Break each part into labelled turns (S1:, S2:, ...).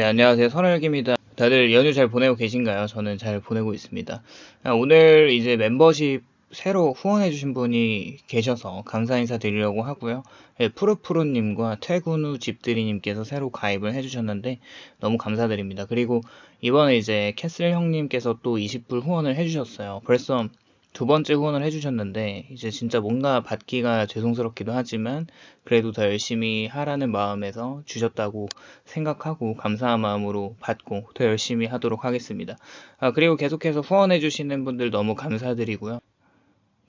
S1: 네, 안녕하세요. 선월기입니다. 다들 연휴 잘 보내고 계신가요? 저는 잘 보내고 있습니다. 아, 오늘 이제 멤버십 새로 후원해주신 분이 계셔서 감사 인사 드리려고 하고요. 예, 푸르푸르님과 퇴근 후 집들이님께서 새로 가입을 해주셨는데 너무 감사드립니다. 그리고 이번에 이제 캐슬 형님께서 또 20불 후원을 해주셨어요. 벌써 두 번째 후원을 해주셨는데 이제 진짜 뭔가 받기가 죄송스럽기도 하지만 그래도 더 열심히 하라는 마음에서 주셨다고 생각하고 감사한 마음으로 받고 더 열심히 하도록 하겠습니다. 아, 그리고 계속해서 후원해주시는 분들 너무 감사드리고요.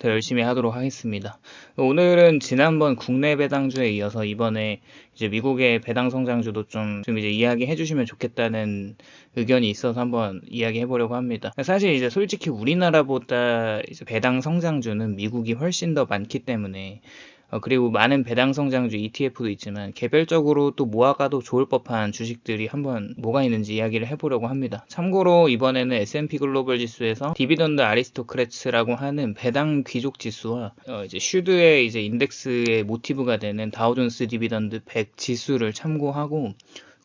S1: 더 열심히 하도록 하겠습니다. 오늘은 지난번 국내 배당주에 이어서 이번에 이제 미국의 배당 성장주도 좀, 좀 이제 이야기해 주시면 좋겠다는 의견이 있어서 한번 이야기해 보려고 합니다. 사실 이제 솔직히 우리나라보다 이제 배당 성장주는 미국이 훨씬 더 많기 때문에 어, 그리고 많은 배당 성장주 ETF도 있지만 개별적으로 또 모아가도 좋을 법한 주식들이 한번 뭐가 있는지 이야기를 해보려고 합니다. 참고로 이번에는 S&P 글로벌 지수에서 디비던드 아리스토크래츠라고 하는 배당 귀족 지수와 어, 이제 슈드의 이제 인덱스의 모티브가 되는 다우존스 디비던드 100 지수를 참고하고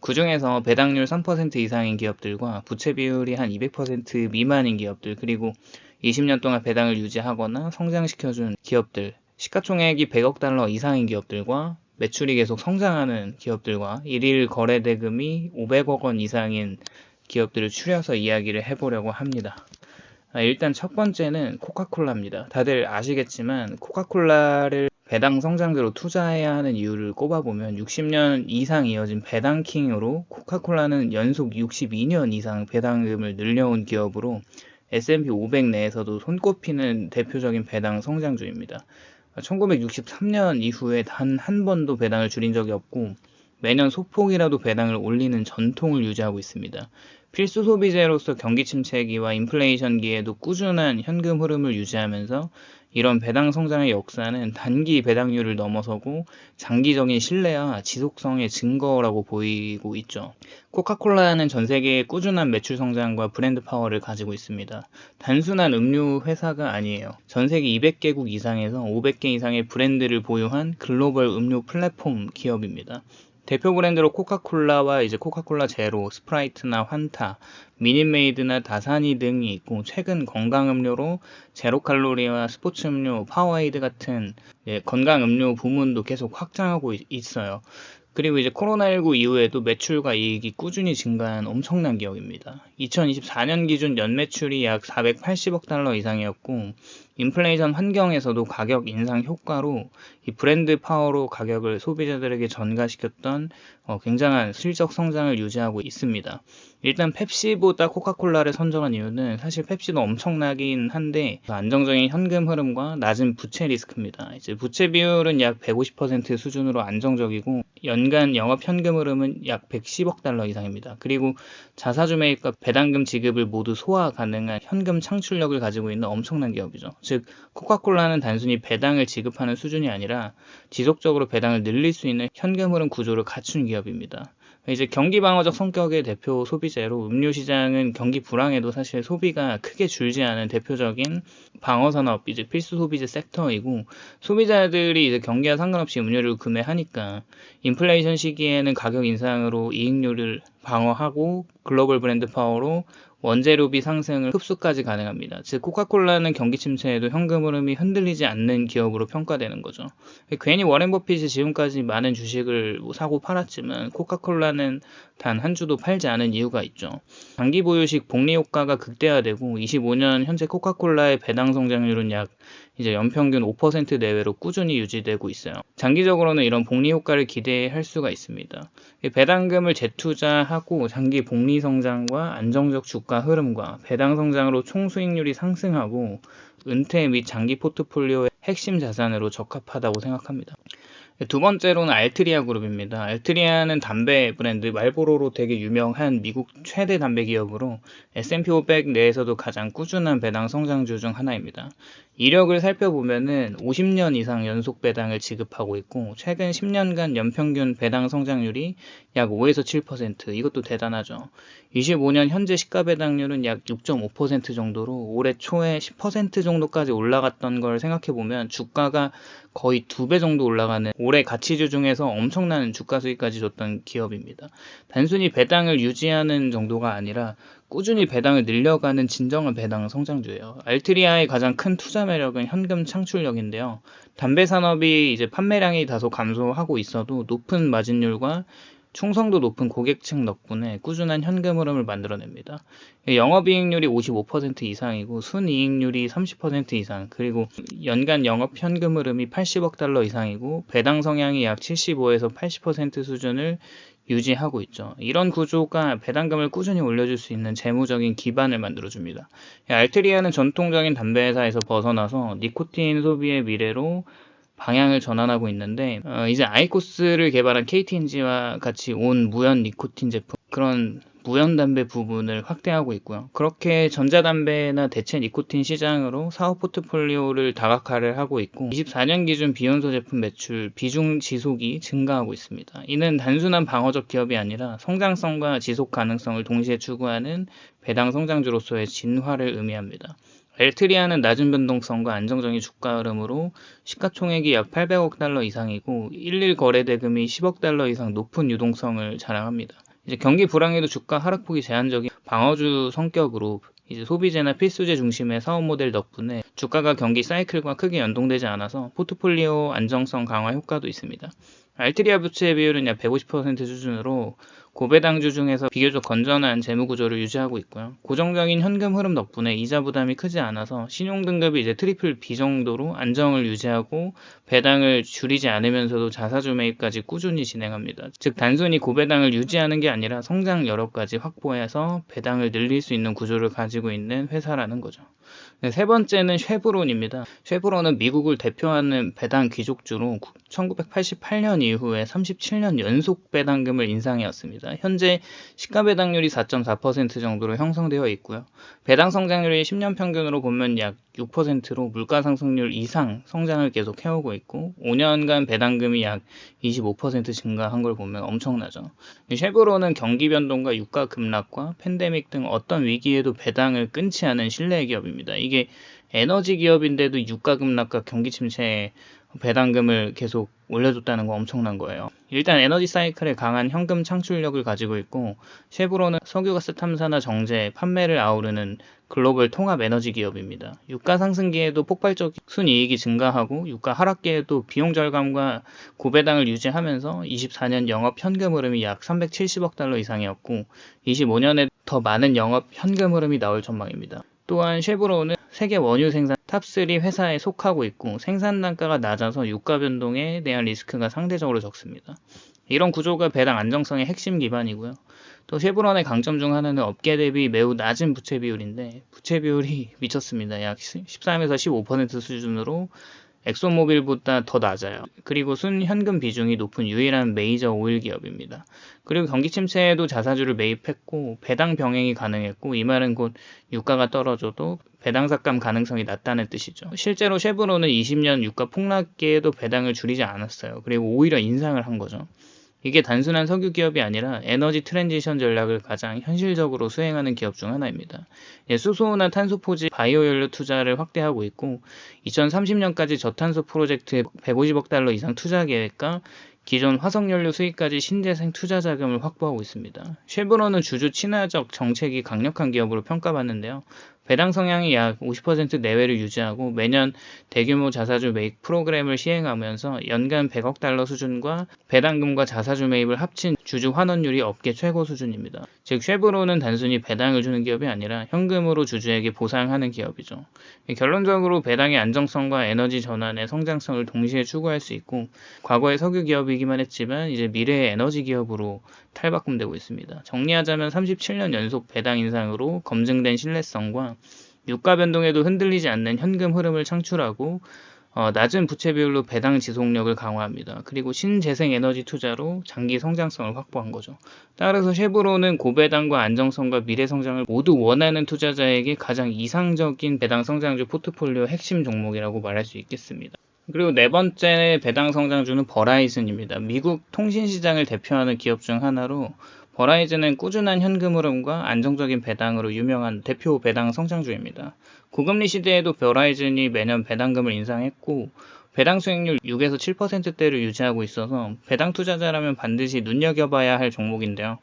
S1: 그 중에서 배당률 3% 이상인 기업들과 부채 비율이 한 200% 미만인 기업들 그리고 20년 동안 배당을 유지하거나 성장시켜준 기업들 시가총액이 100억 달러 이상인 기업들과 매출이 계속 성장하는 기업들과 일일 거래 대금이 500억 원 이상인 기업들을 추려서 이야기를 해보려고 합니다. 아, 일단 첫 번째는 코카콜라입니다. 다들 아시겠지만 코카콜라를 배당 성장대로 투자해야 하는 이유를 꼽아보면 60년 이상 이어진 배당킹으로 코카콜라는 연속 62년 이상 배당금을 늘려온 기업으로 S&P 500 내에서도 손꼽히는 대표적인 배당 성장주입니다. 1963년 이후에 단 한 번도 배당을 줄인 적이 없고 매년 소폭이라도 배당을 올리는 전통을 유지하고 있습니다. 필수 소비재로서 경기 침체기와 인플레이션기에도 꾸준한 현금 흐름을 유지하면서 이런 배당 성장의 역사는 단기 배당률을 넘어서고 장기적인 신뢰와 지속성의 증거라고 보이고 있죠. 코카콜라는 전 세계의 꾸준한 매출 성장과 브랜드 파워를 가지고 있습니다. 단순한 음료 회사가 아니에요. 전 세계 200개국 이상에서 500개 이상의 브랜드를 보유한 글로벌 음료 플랫폼 기업입니다. 대표 브랜드로 코카콜라와 이제 코카콜라 제로, 스프라이트나 환타, 미니메이드나 다사니 등이 있고 최근 건강 음료로 제로 칼로리와 스포츠 음료, 파워에이드 같은 예, 건강 음료 부문도 계속 확장하고 있어요. 그리고 이제 코로나19 이후에도 매출과 이익이 꾸준히 증가한 엄청난 기업입니다. 2024년 기준 연매출이 약 480억 달러 이상이었고 인플레이션 환경에서도 가격 인상 효과로 이 브랜드 파워로 가격을 소비자들에게 전가시켰던 어, 굉장한 실적 성장을 유지하고 있습니다. 일단 펩시보다 코카콜라를 선정한 이유는 사실 펩시도 엄청나긴 한데 안정적인 현금 흐름과 낮은 부채 리스크입니다. 이제 부채 비율은 약 150% 수준으로 안정적이고 연간 영업 현금 흐름은 약 110억 달러 이상입니다. 그리고 자사주 매입과 배당금 지급을 모두 소화 가능한 현금 창출력을 가지고 있는 엄청난 기업이죠. 즉 코카콜라는 단순히 배당을 지급하는 수준이 아니라 지속적으로 배당을 늘릴 수 있는 현금 흐름 구조를 갖춘 기업입니다. 이제 경기 방어적 성격의 대표 소비재로 음료 시장은 경기 불황에도 사실 소비가 크게 줄지 않은 대표적인 방어 산업 이제 필수 소비재 섹터이고 소비자들이 이제 경기와 상관없이 음료를 구매하니까 인플레이션 시기에는 가격 인상으로 이익률을 방어하고 글로벌 브랜드 파워로 원재료비 상승을 흡수까지 가능합니다. 즉 코카콜라는 경기 침체에도 현금 흐름이 흔들리지 않는 기업으로 평가되는 거죠. 괜히 워렌 버핏이 지금까지 많은 주식을 뭐 사고 팔았지만 코카콜라는 단 한 주도 팔지 않은 이유가 있죠. 장기 보유식 복리 효과가 극대화되고 25년 현재 코카콜라의 배당 성장률은 약 이제 연평균 5% 내외로 꾸준히 유지되고 있어요. 장기적으로는 이런 복리 효과를 기대할 수가 있습니다. 배당금을 재투자하 고 장기 복리 성장과 안정적 주가 흐름과 배당 성장으로 총 수익률이 상승하고 은퇴 및 장기 포트폴리오의 핵심 자산으로 적합하다고 생각합니다. 두 번째로는 알트리아 그룹입니다. 알트리아는 담배 브랜드 말보로로 되게 유명한 미국 최대 담배 기업으로 S&P 500 내에서도 가장 꾸준한 배당 성장주 중 하나입니다. 이력을 살펴보면은 50년 이상 연속 배당을 지급하고 있고 최근 10년간 연평균 배당 성장률이 약 5에서 7% 이것도 대단하죠. 25년 현재 시가 배당률은 약 6.5% 정도로 올해 초에 10% 정도까지 올라갔던 걸 생각해 보면 주가가 거의 두 배 정도 올라가는 올해 가치주 중에서 엄청난 주가 수익까지 줬던 기업입니다. 단순히 배당을 유지하는 정도가 아니라 꾸준히 배당을 늘려가는 진정한 배당 성장주예요. 알트리아의 가장 큰 투자 매력은 현금 창출력인데요. 담배 산업이 이제 판매량이 다소 감소하고 있어도 높은 마진율과 충성도 높은 고객층 덕분에 꾸준한 현금 흐름을 만들어냅니다. 영업이익률이 55% 이상이고 순이익률이 30% 이상, 그리고 연간 영업 현금 흐름이 80억 달러 이상이고 배당 성향이 약 75에서 80% 수준을 유지하고 있죠. 이런 구조가 배당금을 꾸준히 올려줄 수 있는 재무적인 기반을 만들어줍니다. 알트리아는 전통적인 담배 회사에서 벗어나서 니코틴 소비의 미래로 방향을 전환하고 있는데 어, 이제 아이코스를 개발한 KTNG와 같이 온 무연 니코틴 제품 그런 무연 담배 부분을 확대하고 있고요. 그렇게 전자담배나 대체 니코틴 시장으로 사업 포트폴리오를 다각화를 하하고 있고 24년 기준 비연소 제품 매출 비중 지속이 증가하고 있습니다. 이는 단순한 방어적 기업이 아니라 성장성과 지속 가능성을 동시에 추구하는 배당 성장주로서의 진화를 의미합니다. 엘트리아는 낮은 변동성과 안정적인 주가 흐름으로 시가총액이 약 800억 달러 이상이고 1일 거래 대금이 10억 달러 이상 높은 유동성을 자랑합니다. 이제 경기 불황에도 주가 하락폭이 제한적인 방어주 성격으로 이제 소비재나 필수재 중심의 사업 모델 덕분에 주가가 경기 사이클과 크게 연동되지 않아서 포트폴리오 안정성 강화 효과도 있습니다. 알트리아 부채 비율은 약 150% 수준으로 고배당주 중에서 비교적 건전한 재무 구조를 유지하고 있고요. 고정적인 현금 흐름 덕분에 이자 부담이 크지 않아서 신용 등급이 이제 트리플 B 정도로 안정을 유지하고 배당을 줄이지 않으면서도 자사주 매입까지 꾸준히 진행합니다. 즉 단순히 고배당을 유지하는 게 아니라 성장 여력까지 확보해서 배당을 늘릴 수 있는 구조를 가지고 있는 회사라는 거죠. 네, 세 번째는 쉐브론입니다. 쉐브론은 미국을 대표하는 배당 귀족주로 1988년 이후에 37년 연속 배당금을 인상해왔습니다. 현재 시가 배당률이 4.4% 정도로 형성되어 있고요. 배당 성장률이 10년 평균으로 보면 약 6%로 물가 상승률 이상 성장을 계속 해오고 있고 5년간 배당금이 약 25% 증가한 걸 보면 엄청나죠. 쉐브론은 경기 변동과 유가 급락과 팬데믹 등 어떤 위기에도 배당을 끊지 않은 신뢰 기업입니다. 이게 에너지 기업인데도 유가 급락과 경기 침체에 배당금을 계속 올려줬다는 거 엄청난 거예요. 일단 에너지 사이클에 강한 현금 창출력을 가지고 있고 쉐브론은 석유가스 탐사나 정제, 판매를 아우르는 글로벌 통합 에너지 기업입니다. 유가 상승기에도 폭발적 순이익이 증가하고 유가 하락기에도 비용 절감과 고배당을 유지하면서 24년 영업 현금 흐름이 약 370억 달러 이상이었고 25년에 더 많은 영업 현금 흐름이 나올 전망입니다. 또한 쉐브론은 세계 원유 생산 탑3 회사에 속하고 있고 생산 단가가 낮아서 유가 변동에 대한 리스크가 상대적으로 적습니다. 이런 구조가 배당 안정성의 핵심 기반이고요. 또 쉐브론의 강점 중 하나는 업계 대비 매우 낮은 부채 비율인데 부채 비율이 미쳤습니다. 약 13에서 15% 수준으로 엑소모빌보다 더 낮아요. 그리고 순현금 비중이 높은 유일한 메이저 오일 기업입니다. 그리고 경기 침체에도 자사주를 매입했고 배당 병행이 가능했고 이 말은 곧 유가가 떨어져도 배당 삭감 가능성이 낮다는 뜻이죠. 실제로 쉐브론은 20년 유가 폭락기에도 배당을 줄이지 않았어요. 그리고 오히려 인상을 한 거죠. 이게 단순한 석유 기업이 아니라 에너지 트랜지션 전략을 가장 현실적으로 수행하는 기업 중 하나입니다. 예, 수소나 탄소 포지 바이오 연료 투자를 확대하고 있고 2030년까지 저탄소 프로젝트에 150억 달러 이상 투자 계획과 기존 화석연료 수익까지 신재생 투자 자금을 확보하고 있습니다. 쉐브론은 주주 친화적 정책이 강력한 기업으로 평가받는데요. 배당 성향이 약 50% 내외를 유지하고 매년 대규모 자사주 매입 프로그램을 시행하면서 연간 100억 달러 수준과 배당금과 자사주 매입을 합친 주주 환원율이 업계 최고 수준입니다. 즉 쉐브론은 단순히 배당을 주는 기업이 아니라 현금으로 주주에게 보상하는 기업이죠. 결론적으로 배당의 안정성과 에너지 전환의 성장성을 동시에 추구할 수 있고 과거의 석유 기업이기만 했지만 이제 미래의 에너지 기업으로 탈바꿈되고 있습니다. 정리하자면 37년 연속 배당 인상으로 검증된 신뢰성과 유가 변동에도 흔들리지 않는 현금 흐름을 창출하고 어, 낮은 부채 비율로 배당 지속력을 강화합니다. 그리고 신재생 에너지 투자로 장기 성장성을 확보한 거죠. 따라서 쉐브론은 고배당과 안정성과 미래 성장을 모두 원하는 투자자에게 가장 이상적인 배당 성장주 포트폴리오 핵심 종목이라고 말할 수 있겠습니다. 그리고 네 번째 배당 성장주는 버라이즌입니다. 미국 통신 시장을 대표하는 기업 중 하나로 버라이즌은 꾸준한 현금 흐름과 안정적인 배당으로 유명한 대표 배당 성장주입니다. 고금리 시대에도 버라이즌이 매년 배당금을 인상했고 배당 수익률 6에서 7%대를 유지하고 있어서 배당 투자자라면 반드시 눈여겨봐야 할 종목인데요.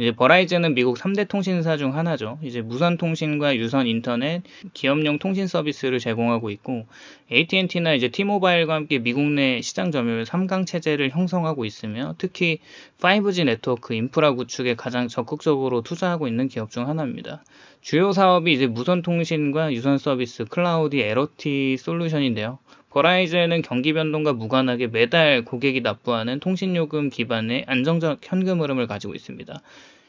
S1: 이제 버라이즌은 미국 3대 통신사 중 하나죠. 이제 무선 통신과 유선 인터넷, 기업용 통신 서비스를 제공하고 있고 AT&T나 이제 T-모바일과 함께 미국 내 시장 점유율 3강 체제를 형성하고 있으며 특히 5G 네트워크 인프라 구축에 가장 적극적으로 투자하고 있는 기업 중 하나입니다. 주요 사업이 이제 무선 통신과 유선 서비스, 클라우드, LOT 솔루션인데요. 버라이즌은 경기 변동과 무관하게 매달 고객이 납부하는 통신요금 기반의 안정적 현금 흐름을 가지고 있습니다.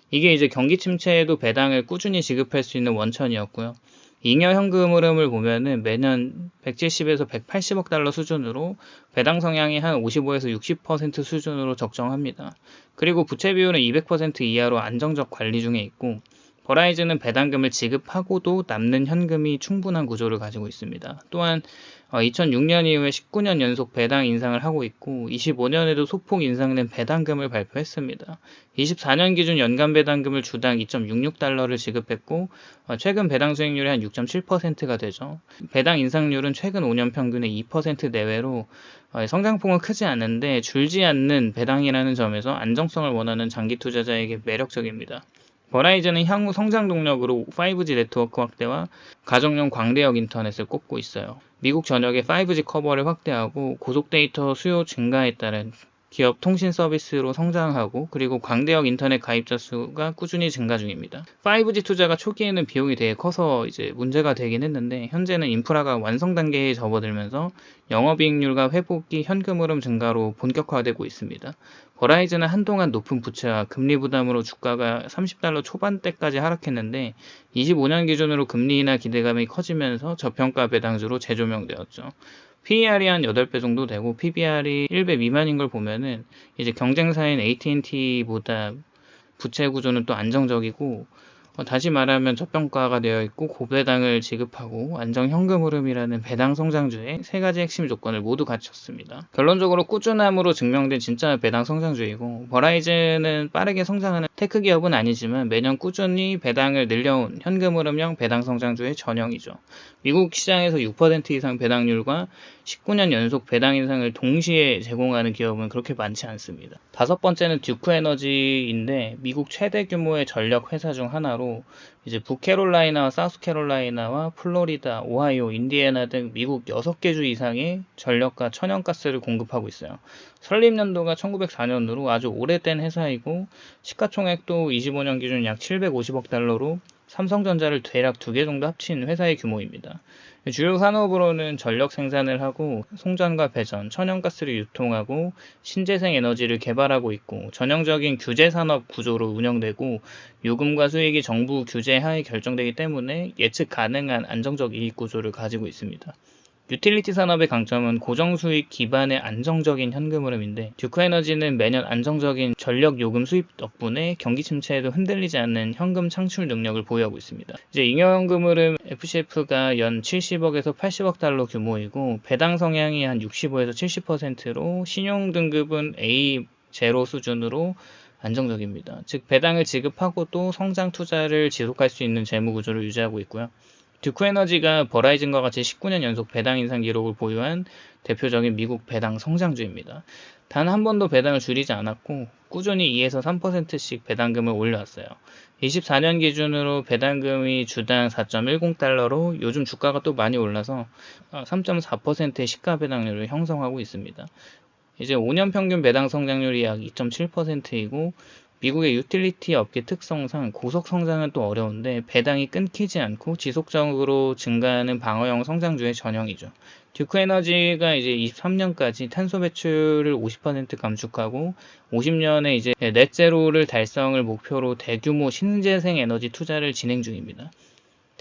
S1: 이게 이제 경기 침체에도 배당을 꾸준히 지급할 수 있는 원천이었고요. 잉여 현금 흐름을 보면은 매년 170에서 180억 달러 수준으로 배당 성향이 한 55에서 60% 수준으로 적정합니다. 그리고 부채 비율은 200% 이하로 안정적 관리 중에 있고 버라이즌은 배당금을 지급하고도 남는 현금이 충분한 구조를 가지고 있습니다. 또한 2006년 어, 이후에 19년 연속 배당 인상을 하고 있고 25년에도 소폭 인상된 배당금을 발표했습니다. 24년 기준 연간 배당금을 주당 2.66달러를 지급했고 어, 최근 배당 수익률이 한 6.7%가 되죠. 배당 인상률은 최근 5년 평균의 2% 내외로 어, 성장폭은 크지 않은데 줄지 않는 배당이라는 점에서 안정성을 원하는 장기 투자자에게 매력적입니다. 버라이즌은 향후 성장 동력으로 5G 네트워크 확대와 가정용 광대역 인터넷을 꼽고 있어요. 미국 전역의 5G 커버를 확대하고 고속 데이터 수요 증가에 따른 기업 통신 서비스로 성장하고 그리고 광대역 인터넷 가입자 수가 꾸준히 증가 중입니다. 5G 투자가 초기에는 비용이 되게 커서 이제 문제가 되긴 했는데 현재는 인프라가 완성 단계에 접어들면서 영업이익률과 회복이 현금 흐름 증가로 본격화되고 있습니다. 버라이즌은 한동안 높은 부채와 금리 부담으로 주가가 30달러 초반대까지 하락했는데 25년 기준으로 금리 인하 기대감이 커지면서 저평가 배당주로 재조명되었죠. PER이 한 8배 정도 되고 PBR이 1배 미만인 걸 보면은 이제 경쟁사인 AT&T보다 부채 구조는 또 안정적이고 어, 다시 말하면 저평가가 되어 있고 고배당을 지급하고 안정 현금 흐름이라는 배당 성장주의 세 가지 핵심 조건을 모두 갖췄습니다. 결론적으로 꾸준함으로 증명된 진짜 배당 성장주이고 버라이즌은 빠르게 성장하는 테크 기업은 아니지만 매년 꾸준히 배당을 늘려온 현금 흐름형 배당 성장주의 전형이죠. 미국 시장에서 6% 이상 배당률과 19년 연속 배당 인상을 동시에 제공하는 기업은 그렇게 많지 않습니다. 다섯 번째는 듀크 에너지인데 미국 최대 규모의 전력 회사 중 하나로 이제 북캐롤라이나와 사우스캐롤라이나와 플로리다, 오하이오, 인디애나 등 미국 6개 주 이상의 전력과 천연가스를 공급하고 있어요. 설립 연도가 1904년으로 아주 오래된 회사이고 시가총액도 25년 기준 약 750억 달러로 삼성전자를 대략 두 개 정도 합친 회사의 규모입니다. 주요 산업으로는 전력 생산을 하고 송전과 배전, 천연가스를 유통하고 신재생 에너지를 개발하고 있고 전형적인 규제 산업 구조로 운영되고 요금과 수익이 정부 규제 하에 결정되기 때문에 예측 가능한 안정적 이익 구조를 가지고 있습니다. 유틸리티 산업의 강점은 고정 수익 기반의 안정적인 현금 흐름인데 듀크 에너지는 매년 안정적인 전력 요금 수입 덕분에 경기 침체에도 흔들리지 않는 현금 창출 능력을 보유하고 있습니다. 이제 잉여 현금 흐름 FCF가 연 70억에서 80억 달러 규모이고 배당 성향이 한 65에서 70%로 신용 등급은 A 제로 수준으로 안정적입니다. 즉 배당을 지급하고 또 성장 투자를 지속할 수 있는 재무 구조를 유지하고 있고요. 듀크에너지가 버라이즌과 같이 19년 연속 배당 인상 기록을 보유한 대표적인 미국 배당 성장주입니다. 단 한 번도 배당을 줄이지 않았고 꾸준히 2에서 3%씩 배당금을 올려왔어요. 24년 기준으로 배당금이 주당 4.10달러로 요즘 주가가 또 많이 올라서 3.4%의 시가 배당률을 형성하고 있습니다. 이제 5년 평균 배당 성장률이 약 2.7%이고 미국의 유틸리티 업계 특성상 고속 성장은 또 어려운데 배당이 끊기지 않고 지속적으로 증가하는 방어형 성장주의 전형이죠. 듀크 에너지가 이제 23년까지 탄소 배출을 50% 감축하고 50년에 이제 넷제로를 달성을 목표로 대규모 신재생 에너지 투자를 진행 중입니다.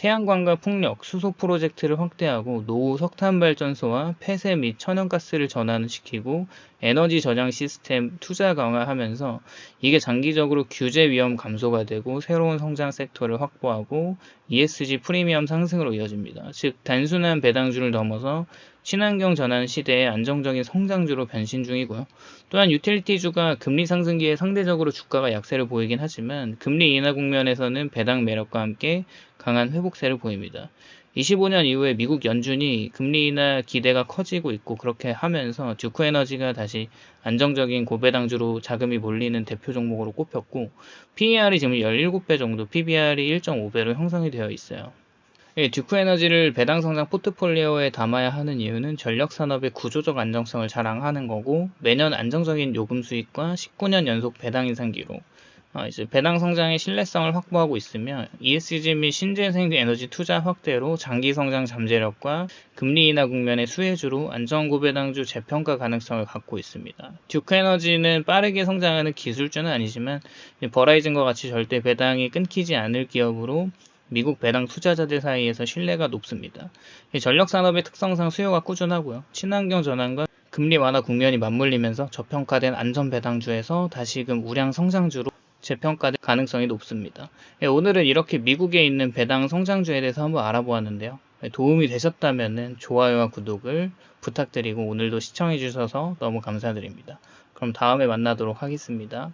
S1: 태양광과 풍력, 수소 프로젝트를 확대하고 노후 석탄 발전소와 폐쇄 및 천연가스를 전환시키고 에너지 저장 시스템 투자 강화하면서 이게 장기적으로 규제 위험 감소가 되고 새로운 성장 섹터를 확보하고 ESG 프리미엄 상승으로 이어집니다. 즉 단순한 배당주를 넘어서 친환경 전환 시대의 안정적인 성장주로 변신 중이고요. 또한 유틸리티주가 금리 상승기에 상대적으로 주가가 약세를 보이긴 하지만 금리 인하 국면에서는 배당 매력과 함께 강한 회복세를 보입니다. 25년 이후에 미국 연준이 금리 인하 기대가 커지고 있고 그렇게 하면서 듀크 에너지가 다시 안정적인 고배당주로 자금이 몰리는 대표 종목으로 꼽혔고 PER이 지금 17배 정도, PBR이 1.5배로 형성이 되어 있어요. 예, 듀크 에너지를 배당 성장 포트폴리오에 담아야 하는 이유는 전력 산업의 구조적 안정성을 자랑하는 거고 매년 안정적인 요금 수익과 19년 연속 배당 인상 기록, 어, 이제 배당 성장의 신뢰성을 확보하고 있으며 ESG 및 신재생 에너지 투자 확대로 장기 성장 잠재력과 금리 인하 국면의 수혜주로 안정 고배당주 재평가 가능성을 갖고 있습니다. 듀크 에너지는 빠르게 성장하는 기술주는 아니지만 버라이즌과 같이 절대 배당이 끊기지 않을 기업으로 미국 배당 투자자들 사이에서 신뢰가 높습니다. 이 전력 산업의 특성상 수요가 꾸준하고요. 친환경 전환과 금리 완화 국면이 맞물리면서 저평가된 안전 배당주에서 다시금 우량 성장주로 재평가될 가능성이 높습니다. 예, 오늘은 이렇게 미국에 있는 배당 성장주에 대해서 한번 알아보았는데요. 예, 도움이 되셨다면 좋아요와 구독을 부탁드리고 오늘도 시청해 주셔서 너무 감사드립니다. 그럼 다음에 만나도록 하겠습니다.